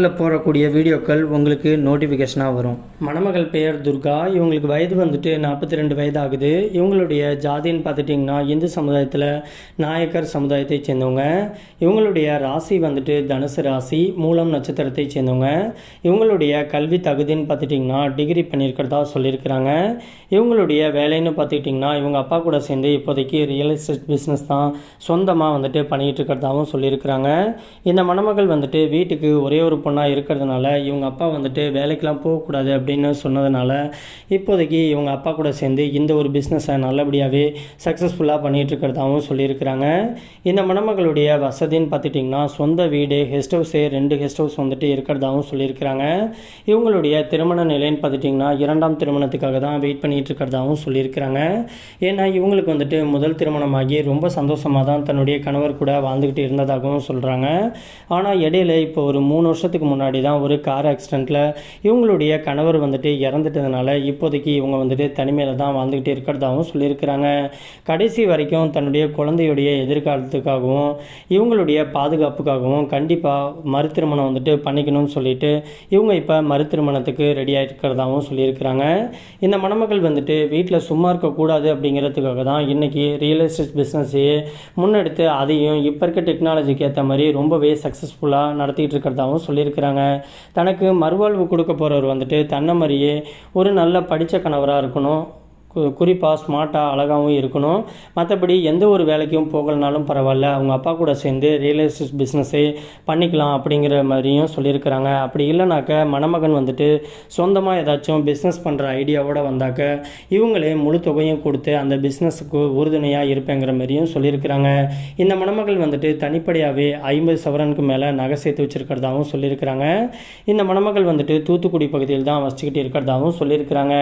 சேனலில் போடக்கூடிய வீடியோக்கள் உங்களுக்கு நோட்டிஃபிகேஷனாக வரும். மணமகள் பெயர் துர்கா. இவங்களுக்கு வயது வந்துட்டு நாற்பத்தி ரெண்டு வயது ஆகுது இவங்களுடைய ஜாதின்னு பார்த்துட்டிங்கன்னா இந்து சமுதாயத்தில் நாயக்கர் சமுதாயத்தை சேர்ந்தவங்க. இவங்களுடைய ராசி வந்துட்டு தனுசு ராசி மூலம் நட்சத்திரத்தை சேர்ந்தவங்க. இவங்களுடைய கல்வி தகுதின்னு பார்த்துட்டிங்கன்னா டிகிரி பண்ணியிருக்கிறதா சொல்லியிருக்கிறாங்க. இவங்களுடைய வேலைன்னு பார்த்துக்கிட்டிங்கன்னா இவங்க அப்பா கூட சேர்ந்து இப்போதைக்கு ரியல் எஸ்டேட் பிஸ்னஸ் தான் சொந்தமாக வந்துட்டு பண்ணிகிட்டு இருக்கிறதாகவும் சொல்லியிருக்கிறாங்க. இந்த மணமகள் வந்துட்டு வீட்டுக்கு ஒரே ஒரு பொண்ணாக இருக்கிறதுனால இவங்க அப்பா வந்துட்டு வேலைக்கெலாம் போகக்கூடாது அப்படின்னு சொன்னதுனால இப்போதைக்கு இவங்க அப்பா கூட சேர்ந்து இந்த ஒரு பிஸ்னஸை நல்லபடியாகவே சக்ஸஸ்ஃபுல்லாக பண்ணிகிட்டு இருக்கிறதாவும் சொல்லியிருக்கிறாங்க. இந்த மணமகளுடைய வசதின்னு பார்த்துட்டிங்கன்னா சொந்த வீடு கெஸ்ட் ஹவுஸு ரெண்டு கெஸ்ட் ஹவுஸ் வந்துட்டு இருக்கிறதாகவும் சொல்லியிருக்கிறாங்க. இவங்களுடைய திருமண நிலைன்னு பார்த்துட்டிங்கன்னா இரண்டாம் திருமணத்துக்காக தான் வெயிட் பண்ணிகிட்டு இருக்கிறதாகவும் சொல்லியிருக்கிறாங்க. ஏன்னா இவங்களுக்கு வந்துட்டு முதல் திருமணமாகி ரொம்ப சந்தோஷமாக தான் தன்னுடைய கணவர் கூட வாழ்ந்துக்கிட்டு இருந்ததாகவும் சொல்கிறாங்க ஆனால் இடையில இப்போ ஒரு மூணு வருஷத்துக்கு முன்னாடி தான் ஒரு கார் ஆக்சிடெண்ட்டில் இவங்களுடைய கணவர் வந்துட்டு இறந்துட்டதுனால இப்போதைக்கு இவங்க வந்துட்டு தனிமையில் தான் வாழ்ந்துக்கிட்டு இருக்கிறதாகவும் சொல்லியிருக்கிறாங்க. கடைசி வரைக்கும் தன்னுடைய குழந்தையுடைய எதிர்காலத்துக்காகவும் இவங்களுடைய பாதுகாப்புக்காகவும் கண்டிப்பாக மறுதிருமணம் வந்துட்டு பண்ணிக்கணும்னு சொல்லிட்டு இவங்க இப்போ மறுதிருமணத்துக்கு ரெடியாக இருக்கிறதாகவும் சொல்லியிருக்கிறாங்க. இந்த மணமகள் வந்துட்டு வீட்டில் சும்மா இருக்கக்கூடாது அப்படிங்கிறதுக்காக தான் இன்றைக்கி ரியல் எஸ்டேட் பிஸ்னஸையே முன்னெடுத்து அதையும் இப்போ இருக்க டெக்னாலஜிக்கு ஏற்ற மாதிரி ரொம்பவே சக்ஸஸ்ஃபுல்லாக நடத்திக்கிட்டு இருக்கிறதாகவும் இருக்கிறாங்க. தனக்கு மறுவாழ்வு கொடுக்க போகிறவர் வந்துட்டு தன்னை மாதிரியே ஒரு நல்ல படித்த கணவராக இருக்கணும். குறிப்பாக ஸ்மார்ட்டாக அழகாகவும் இருக்கணும். மற்றபடி எந்த ஒரு வேலைக்கும் போகலனாலும் பரவாயில்ல. அவங்க அப்பா கூட சேர்ந்து ரியல் எஸ்டேட் பிஸ்னஸே பண்ணிக்கலாம் அப்படிங்கிற மாதிரியும் சொல்லியிருக்கிறாங்க. அப்படி இல்லைனாக்க மணமகன் வந்துட்டு சொந்தமாக ஏதாச்சும் பிஸ்னஸ் பண்ணுற ஐடியாவோடு வந்தாக்க இவங்களே முழு தொகையும் கொடுத்து அந்த பிஸ்னஸுக்கு உறுதுணையாக இருப்பேங்கிற மாதிரியும் சொல்லியிருக்கிறாங்க. இந்த மணமகள் வந்துட்டு தனிப்படையாகவே ஐம்பது சவரனுக்கு மேலே நகை சேர்த்து வச்சுருக்கிறதாகவும் சொல்லியிருக்கிறாங்க. இந்த மணமகள் வந்துட்டு தூத்துக்குடி பகுதியில் தான் வசிச்சுக்கிட்டு இருக்கிறதாகவும் சொல்லியிருக்கிறாங்க.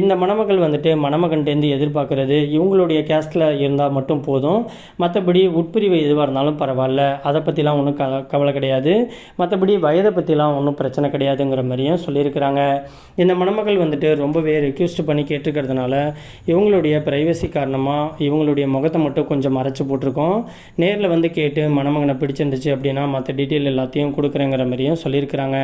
இந்த மணமகள் வந்துட்டு மணமகன்டேருந்து எதிர்பார்க்கறது. இவங்களுடைய கேஸ்டில் இருந்தால் மட்டும் போதும். மற்றபடி உட்பிரிவு எதுவாக இருந்தாலும் பரவாயில்ல. அதை பற்றிலாம் ஒன்றும் க கவலை கிடையாது. மற்றபடி வயதை பற்றிலாம் ஒன்றும் பிரச்சனை கிடையாதுங்கிற மாதிரியும் சொல்லியிருக்கிறாங்க. இந்த மணமகள் வந்துட்டு ரொம்பவே ரெக்யூஸ்ட் பண்ணி கேட்டிருக்கிறதுனால இவங்களுடைய ப்ரைவசி காரணமாக இவங்களுடைய முகத்தை மட்டும் கொஞ்சம் மறைச்சி போட்டிருக்கோம். நேரில் வந்து கேட்டு மணமகனை பிடிச்சிருந்துச்சு அப்படின்னா மற்ற டீட்டெயில் எல்லாத்தையும் கொடுக்குறேங்கிற மாதிரியும் சொல்லியிருக்கிறாங்க.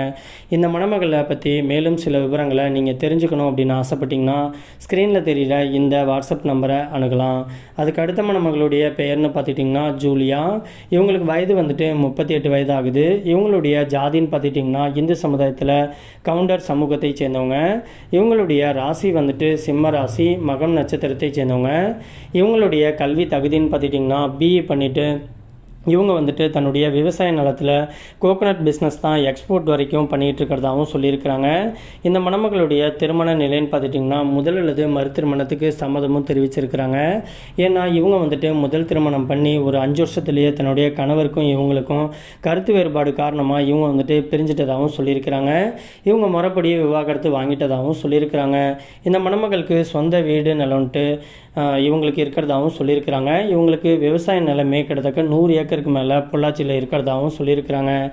இந்த மணமகளை பற்றி மேலும் சில விவரங்களை நீங்கள் தெரிஞ்சுக்கணும் அப்படின்னு ஆசைப்பட்டீங்கன்னா ஸ்க்ரீனில் தெரியல இந்த வாட்ஸ்அப் நம்பரை அணுகலாம்? அதுக்கு அடுத்த மணமகளுடைய பெயர்னு பார்த்துட்டிங்கன்னா ஜூலியா. இவங்களுக்கு வயது வந்துட்டு முப்பத்தி எட்டு வயது ஆகுது இவங்களுடைய ஜாதின்னு பார்த்துட்டிங்கன்னா இந்து சமுதாயத்தில் கவுண்டர் சமூகத்தை சேர்ந்தவங்க. இவங்களுடைய ராசி வந்துட்டு சிம்ம ராசி மகம் நட்சத்திரத்தை சேர்ந்தவங்க. இவங்களுடைய கல்வி தகுதின்னு பார்த்துட்டிங்கன்னா பிஇ பண்ணிவிட்டு இவங்க வந்துட்டு தன்னுடைய விவசாய நிலத்தில் கோகோனட் பிஸ்னஸ் தான் எக்ஸ்போர்ட் வரைக்கும் பண்ணிகிட்டு இருக்கிறதாகவும் சொல்லியிருக்கிறாங்க. இந்த மணமகளுடைய திருமண நிலைன்னு பார்த்துட்டிங்கன்னா முதல் அல்லது மறு திருமணத்துக்கு சம்மதமும் தெரிவிச்சிருக்கிறாங்க. ஏன்னா இவங்க வந்துட்டு முதல் திருமணம் பண்ணி ஒரு அஞ்சு வருஷத்துலேயே தன்னுடைய கணவருக்கும் இவங்களுக்கும் கருத்து வேறுபாடு காரணமாக இவங்க வந்துட்டு பிரிஞ்சிட்டதாகவும் சொல்லியிருக்கிறாங்க. இவங்க முறைப்படி விவாகரத்து வாங்கிட்டதாகவும் சொல்லியிருக்கிறாங்க. இந்த மணமகளுக்கு சொந்த வீடு நிலம்ட்டு இவங்களுக்கு இருக்கிறதாகவும் சொல்லியிருக்கிறாங்க. இவங்களுக்கு விவசாய நிலமே கிட்டத்தட்ட நூறு ஏக்கருக்கு மேலே பொள்ளாச்சியில் இருக்கிறதாகவும் சொல்லியிருக்கிறாங்க.